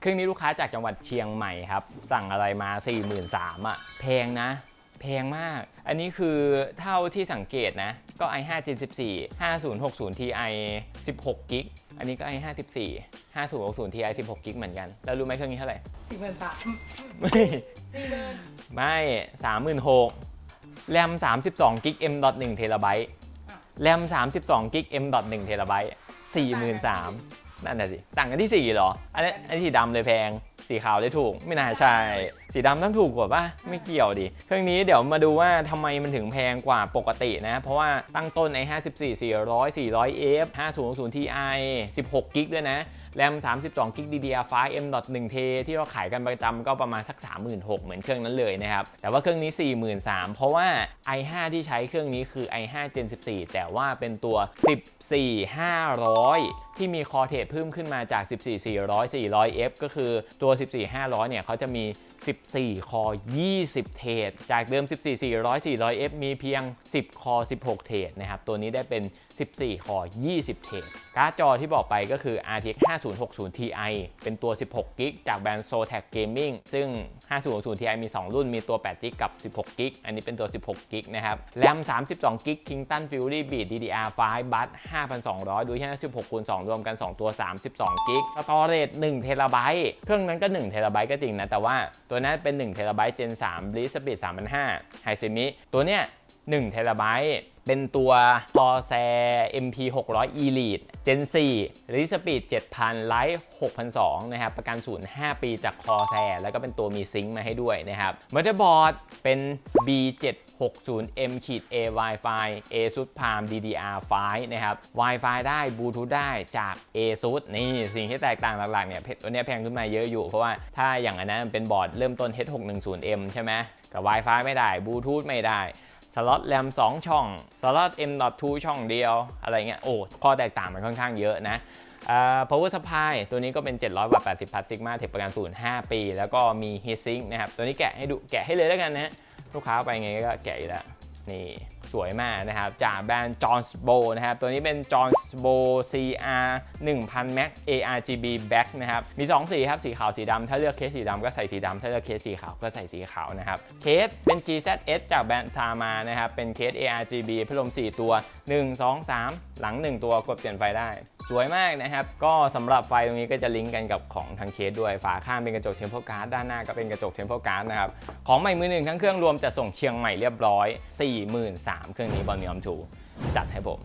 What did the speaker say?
เครื่องนี้ลูกค้าจากจังหวัดเชียงใหม่ครับ สั่งอะไรมา 4 3 0 0 0อะแพงนะ แพงมาก อันนี้คือเท่าที่สังเกตนะ ก็ i5 Gen 14 5060 Ti 16กิกอันนี้ก็ i5 14 5060 Ti 16กิกเหมือนกัน แล้วรู้ไหมเครื่องนี้เท่าไหร่ สี่หมื่นสามไม่สี่หมื่นไม่สามหมื่นหกแรม32กิก M 1 เทราไบต์แรม32กิก M 1 เทราไบต์สี่หมื่ นั่นน่ะสิ ต่างกันที่ 4 เหรอ อันนี้อันนี้สีดำเลยแพงสีขาวเลยถูก ไม่น่าใช่ สีดำต้องถูกกว่าป่ะ ไม่เกี่ยวดิ เครื่องนี้เดี๋ยวมาดูว่าทำไมมันถึงแพงกว่าปกตินะ เพราะว่าตั้งต้นไอ้54 400 400 F 5060 Ti 16กิกด้วยนะ แรม 32กิก DDR5 M.1T ที่เราขายกันประจำก็ประมาณสัก 36,000เหมือนเครื่องนั้นเลยนะครับ แต่ว่าเครื่องนี้ 43,000เพราะว่า i5 ที่ใช้เครื่องนี้คือ i5 Gen 14 แต่ว่าเป็นตัว 14500 ที่มีคอเทสเพิ่มขึ้นมาจาก 14400 400F ก็คือตัวว 14500 เนี่ยเขาจะมี 14 คอ 20 เทรดจากเดิม 14 400 400F มีเพียง 10 คอ 16 เทรดนะครับ ตัวนี้ได้เป็น 14 คอ 20 เทรดการ์ดจอที่บอกไปก็คือ RTX 5060 Ti เป็นตัว 16 g b จากแบรนด์ Zotac Gaming ซึ่ง 5060 Ti มี 2 รุ่น มีตัว8 g b กับ 16 g b อันนี้เป็นตัว 16 g b นะครับ แรม 32 g b Kingston Fury Beat DDR5 Bus 5200 ดูแค่16คูณ2รวมกัน 2 ตัว 32 g b สตอเรจ1เทราไบต์เครื่องนั้นก็1 t b ก็จริงนะ แต่ว่าตัวนั้นเป็น1 t b Gen 3 Read Speed 3005 h i s e m i ตัวเนี้ย 1เทราไบต์เป็นตัว Corsair MP 600 Elite Gen 4 r e Speed 7000 Light 6002นะครับ ประกันศูนย์5ปีจาก Corsair แล้วก็เป็นตัวมีซิงค์มาให้ด้วยนะครับ Motherboard เป็น B760M A Wi-Fi ASUS Palm DDR5 นะครับ Wi-Fi ได้ Bluetooth ได้จาก ASUS นี่สิ่งที่แตกต่างหลักๆเนี่ยตัวเนี้ยแพงขึ้นมาเยอะอยู่ เพราะว่าถ้าอย่างอันนั้นมันเป็นบอร์ดเริ่มต้น H610M ใช่ไหมกับ Wi-Fi ไม่ได้ Bluetooth ไม่ได้ สล็อตแรม2 ช่องสล็อต M.2 ช่องเดียว อะไรเงี้ยโอ้ข้อแตกต่างมันค่อนข้างเยอะนะเอ่อ power supply ตัวนี้ก็เป็น 700 วัตต์80พัทซิกมาเทปประกันศูนย์5ปี แล้วก็มี heatsink นะครับ ตัวนี้แกะให้ดูแกะให้เลยแล้วกันนะ ลูกค้าไปไงก็แกะอยู่แล้ว นี่ สวยมากนะครับจากแบรนด์ Johnsbo นะครับตัวนี้เป็น Johnsbo CR 1000 Max ARGB Black นะครับมี 2 สีครับสีขาวสีดำถ้าเลือกเคสสีดำก็ใส่สีดำถ้าเลือกเคสสีขาวก็ใส่สีขาวนะครับเคสเป็น GZS จากแบรนด์ซามานะครับเป็นเคส ARGB พัดลม 4 ตัว 1 2 3 หลัง 1 ตัวกดเปลี่ยนไฟได้สวยมากนะครับ ก็สำหรับไฟตรงนี้ก็จะลิงก์กันกับของทางเคสด้วย ฝาข้างเป็นกระจกเทมเพลการ์ดด้านหน้าก็เป็นกระจกเทมเพลการ์ดนะครับ ของใหม่มือหนึ่งทั้งเครื่องรวมจะส่งเชียงใหม่เรียบร้อย 43,000เครื่องนี้บอลมีออมทูจัดให้ผม